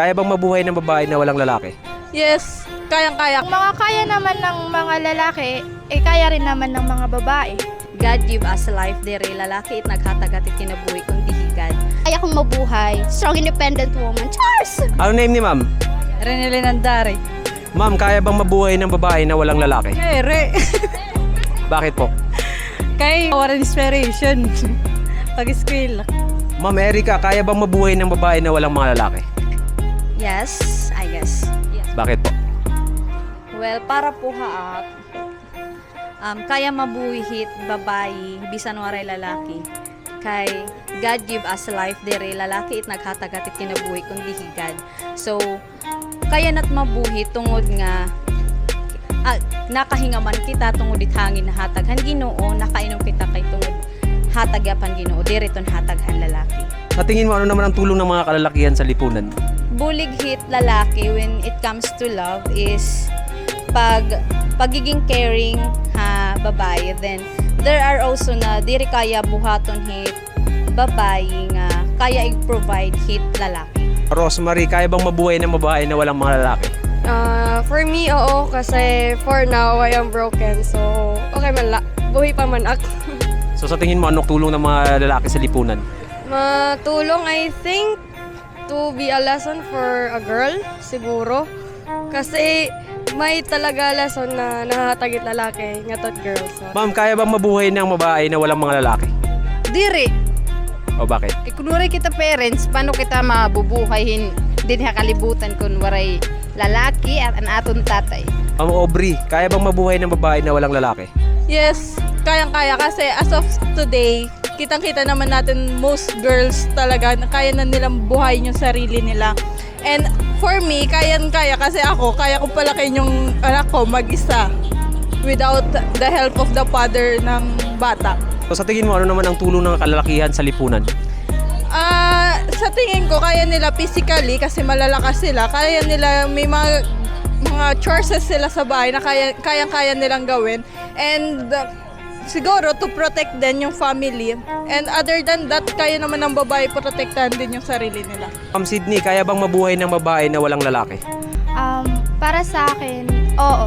Kaya bang mabuhay ng babae na walang lalaki? Yes, kayang-kaya. Ang mga kaya naman ng mga lalaki, eh kaya rin naman ng mga babae. God give us life, dere lalaki it naghatag at kinabuhi kung dihigan. Kaya kong mabuhay. Strong independent woman. Chars! Ano name ni ma'am? Renele Nandare. Ma'am, kaya bang mabuhay ng babae na walang lalaki? Kere. Bakit po? Kay War Inspiration. Pag-school. Ma'am Erika, kaya bang mabuhay ng babae na walang mga lalaki? Yes, I guess. Yes. Bakit po? Well, para po haak, um, kaya mabuhit babae, bisan waray lalaki. Kay God give us life, dere lalaki it naghatag at kinabuhi kung dihigan. So, kaya nat mabuhi tungod nga ah, nakahingaman kita tungod it hangin na hataghan ginoo, nakainom kita kay tungod hatag yapan ginoo, dere ton hataghan lalaki. Sa tingin mo, ano naman ang tulong ng mga kalalakihan sa lipunan? bulig hit lalaki when it comes to love is pag pagiging caring ha babae then there are also na diri kaya buhaton hit babae nga kaya i-provide hit lalaki Rosemary, kaya bang mabuhay ng babae na walang mga lalaki? Ah, for me, oo. Kasi for now, I am broken. So, okay man la. Buhay pa man ako. So sa tingin mo, anong tulong ng mga lalaki sa lipunan? Matulong, I think, to be a lesson for a girl, siguro. Kasi may talaga lesson na nahatagit lalaki, ngatot girl. So, Ma'am, kaya bang mabuhay ng babae na walang mga lalaki? Diri, O bakit? kay kunwari kita parents, paano kita mabubuhayin din kalibutan kun waray lalaki at an aton tatay. Ma'am Aubrey, kaya bang mabuhay ng babae na walang lalaki? Yes, kayang-kaya. Kasi as of today, kitang-kita naman natin most girls talaga na kaya na nilang buhayin yung sarili nila. And for me, kayang-kaya kasi ako, kaya ko palakin yung anak ko mag-isa without the help of the father ng bata. So sa tingin mo, ano naman ang tulong ng kalalakihan sa lipunan? Ah, sa tingin ko kaya nila physically kasi malalakas sila. Kaya nila may mga mga choices sila sa bahay na kaya kayang-kaya nilang gawin. And uh, siguro to protect din yung family. And other than that, kaya naman ng babae protektahan din yung sarili nila. Ma'am Sydney, kaya bang mabuhay ng babae na walang lalaki? Um, para sa akin, oo.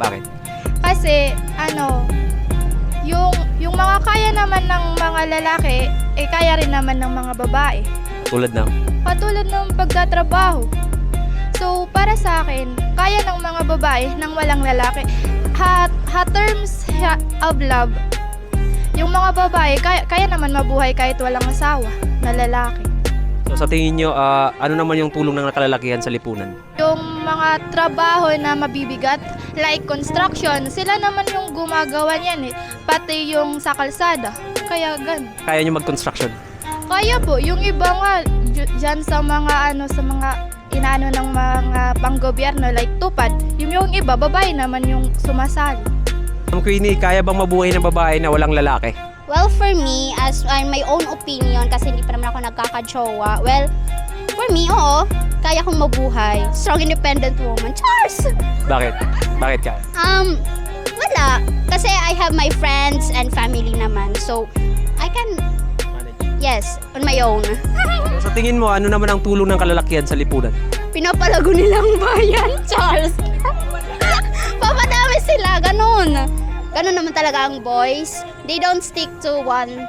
Bakit? Kasi, ano, yung, yung mga kaya naman ng mga lalaki, eh kaya rin naman ng mga babae. Tulad ng Katulad ng pagtatrabaho. So, para sa akin, kaya ng mga babae nang walang lalaki. Ha, ha terms ha- of love, yung mga babae, kaya, kaya naman mabuhay kahit walang asawa na lalaki. So sa tingin nyo, ah, ano naman yung tulong ng kalalakihan sa lipunan? Yung mga trabaho na mabibigat, like construction, sila naman yung gumagawa niyan eh. Pati yung sa kalsada. Kaya gan. Kaya nyo mag-construction? Kaya po, yung iba nga, dyan sa mga ano, sa mga inaano ng mga panggobyerno, like tupad, yung yung iba, babae naman yung sumasali. Ma'am Queenie, kaya bang mabuhay ng babae na walang lalaki? Well, for me, as uh, my own opinion, kasi hindi pa naman ako nagkakajowa, well, for me, oo. Kaya kong mabuhay. Strong independent woman. Chars! Bakit? Bakit ka? Um, wala. Kasi I have my friends and family naman. So, I can, yes, on my own. Sa tingin mo, ano naman ang tulong ng kalalakihan sa lipunan? Pinapalago nilang bayan, Charles. Papadami sila, ganun. Ganun naman talaga ang boys. They don't stick to one